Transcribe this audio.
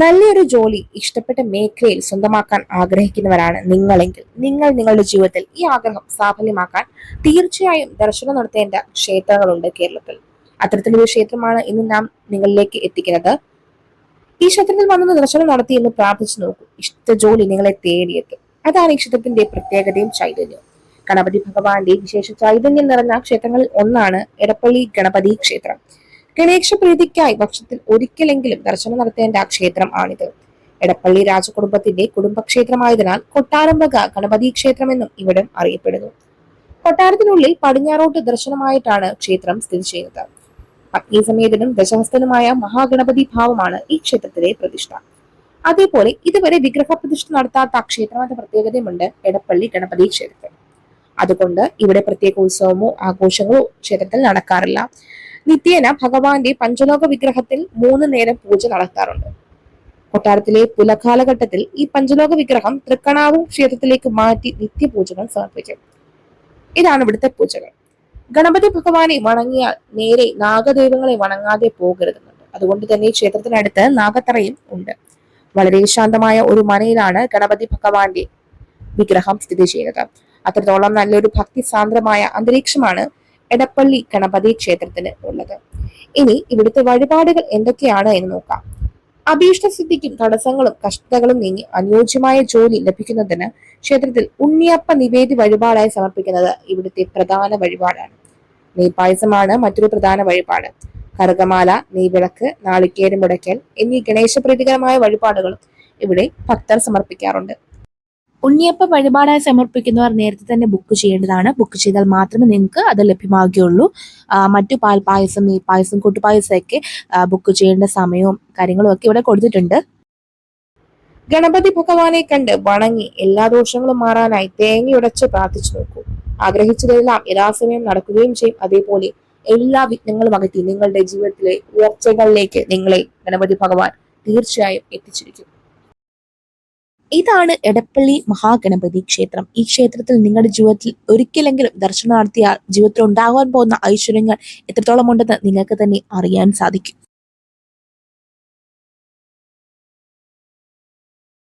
നല്ലൊരു ജോലി ഇഷ്ടപ്പെട്ട മേഖലയിൽ സ്വന്തമാക്കാൻ ആഗ്രഹിക്കുന്നവരാണ് നിങ്ങളെങ്കിൽ നിങ്ങൾ നിങ്ങളുടെ ജീവിതത്തിൽ ഈ ആഗ്രഹം സാഫല്യമാക്കാൻ തീർച്ചയായും ദർശനം നടത്തേണ്ട ക്ഷേത്രങ്ങളുണ്ട് കേരളത്തിൽ. അത്തരത്തിലൊരു ക്ഷേത്രമാണ് ഇന്ന് നാം നിങ്ങളിലേക്ക് എത്തിക്കുന്നത്. ഈ ക്ഷേത്രത്തിൽ വന്ന് ദർശനം നടത്തി എന്ന് പ്രാർത്ഥിച്ചു നോക്കൂ. ഇഷ്ട ജോലി നിങ്ങളെ തേടിയെത്തും. അതാണ് ഈ ക്ഷേത്രത്തിന്റെ പ്രത്യേകതയും ചൈതന്യവും ഗണപതി ഭഗവാന്റെ വിശേഷ ചൈതന്യം നിറഞ്ഞ ക്ഷേത്രങ്ങളിൽ ഒന്നാണ് എടപ്പള്ളി ഗണപതി ക്ഷേത്രം. ഗണേശ പ്രീതിക്കായി വർഷത്തിൽ ഒരിക്കലെങ്കിലും ദർശനം നടത്തേണ്ട ക്ഷേത്രം ആണിത്. എടപ്പള്ളി രാജകുടുംബത്തിന്റെ കുടുംബക്ഷേത്രമായതിനാൽ കൊട്ടാരംബക ഗണപതി ക്ഷേത്രമെന്നും ഇവിടം അറിയപ്പെടുന്നു. കൊട്ടാരത്തിനുള്ളിൽ പടിഞ്ഞാറോട്ട് ദർശനമായിട്ടാണ് ക്ഷേത്രം സ്ഥിതി ചെയ്യുന്നത്. അഗ്നിസമേതനും ദശഹസ്തനുമായ മഹാഗണപതി ഭാവമാണ് ഈ ക്ഷേത്രത്തിലെ പ്രതിഷ്ഠ. അതേപോലെ ഇതുവരെ വിഗ്രഹ പ്രതിഷ്ഠ നടത്താത്ത ക്ഷേത്രമെന്ന പ്രത്യേകതയുമുണ്ട് എടപ്പള്ളി ഗണപതി ക്ഷേത്രത്തിൽ. അതുകൊണ്ട് ഇവിടെ പ്രത്യേക ഉത്സവമോ ആഘോഷങ്ങളോ ക്ഷേത്രത്തിൽ നടക്കാറില്ല. നിത്യേന ഭഗവാന്റെ പഞ്ചലോക വിഗ്രഹത്തിൽ മൂന്ന് നേരം പൂജ നടത്താറുണ്ട്. കൊട്ടാരത്തിലെ പുലകാലഘട്ടത്തിൽ ഈ പഞ്ചലോക വിഗ്രഹം തൃക്കണാവും ക്ഷേത്രത്തിലേക്ക് മാറ്റി നിത്യപൂജകൾ സമർപ്പിക്കും. ഇതാണ് ഇവിടുത്തെ പൂജകൾ. ഗണപതി ഭഗവാനെ വണങ്ങിയാൽ നേരെ നാഗദൈവങ്ങളെ വണങ്ങാതെ പോകരുതെന്നുണ്ട്. അതുകൊണ്ട് തന്നെ ക്ഷേത്രത്തിനടുത്ത് നാഗത്തറയും ഉണ്ട്. വളരെ ശാന്തമായ ഒരു മനയിലാണ് ഗണപതി ഭഗവാന്റെ വിഗ്രഹം സ്ഥിതി ചെയ്യുന്നത്. അത്രത്തോളം നല്ലൊരു ഭക്തി സാന്ദ്രമായ അന്തരീക്ഷമാണ് എടപ്പള്ളി ഗണപതി ക്ഷേത്രത്തിന് ഉള്ളത്. ഇനി ഇവിടുത്തെ വഴിപാടുകൾ എന്തൊക്കെയാണ് എന്ന് നോക്കാം. അഭീഷ്ട സിദ്ധിക്കും തടസ്സങ്ങളും കഷ്ടതകളും നീങ്ങി അനുയോജ്യമായ ജോലി ലഭിക്കുന്നതിന് ക്ഷേത്രത്തിൽ ഉണ്ണിയപ്പ നിവേദി വഴിപാടായി സമർപ്പിക്കുന്നത് ഇവിടുത്തെ പ്രധാന വഴിപാടാണ്. നെയ്പായസമാണ് മറ്റൊരു പ്രധാന വഴിപാട്. കറുകമാല നെയ്വിളക്ക് നാളികേരം മുടക്കൽ എന്നീ ഗണേശപ്രീതികരമായ വഴിപാടുകളും ഇവിടെ ഭക്തർ സമർപ്പിക്കാറുണ്ട്. ഉണ്ണിയപ്പ വഴിപാടായി സമർപ്പിക്കുന്നവർ നേരത്തെ തന്നെ ബുക്ക് ചെയ്യേണ്ടതാണ്. ബുക്ക് ചെയ്താൽ മാത്രമേ നിങ്ങൾക്ക് അത് ലഭ്യമാകുകയുള്ളൂ. മറ്റു പാൽ പായസം ഈ പായസം കൂട്ടുപായസമൊക്കെ ബുക്ക് ചെയ്യേണ്ട സമയവും കാര്യങ്ങളും ഒക്കെ ഇവിടെ കൊടുത്തിട്ടുണ്ട്. ഗണപതി ഭഗവാനെ കണ്ട് വണങ്ങി എല്ലാ ദോഷങ്ങളും മാറാനായി തേങ്ങയുടച്ച് പ്രാർത്ഥിച്ചു നോക്കൂ. ആഗ്രഹിച്ചതെല്ലാം യഥാസമയം നടക്കുകയും ചെയ്യും. അതേപോലെ എല്ലാ വിഘ്നങ്ങളും അകറ്റി നിങ്ങളുടെ ജീവിതത്തിലെ ഉയർച്ചകളിലേക്ക് നിങ്ങളെ ഗണപതി ഭഗവാൻ തീർച്ചയായും എത്തിച്ചിരിക്കും. ഇതാണ് എടപ്പള്ളി മഹാഗണപതി ക്ഷേത്രം. ഈ ക്ഷേത്രത്തിൽ നിങ്ങളുടെ ജീവിതത്തിൽ ഒരിക്കലെങ്കിലും ദർശനം നടത്തിയാൽ ജീവിതത്തിൽ ഉണ്ടാകാൻ പോകുന്ന ഐശ്വര്യങ്ങൾ എത്രത്തോളം ഉണ്ടെന്ന് നിങ്ങൾക്ക് തന്നെ അറിയാൻ സാധിക്കും.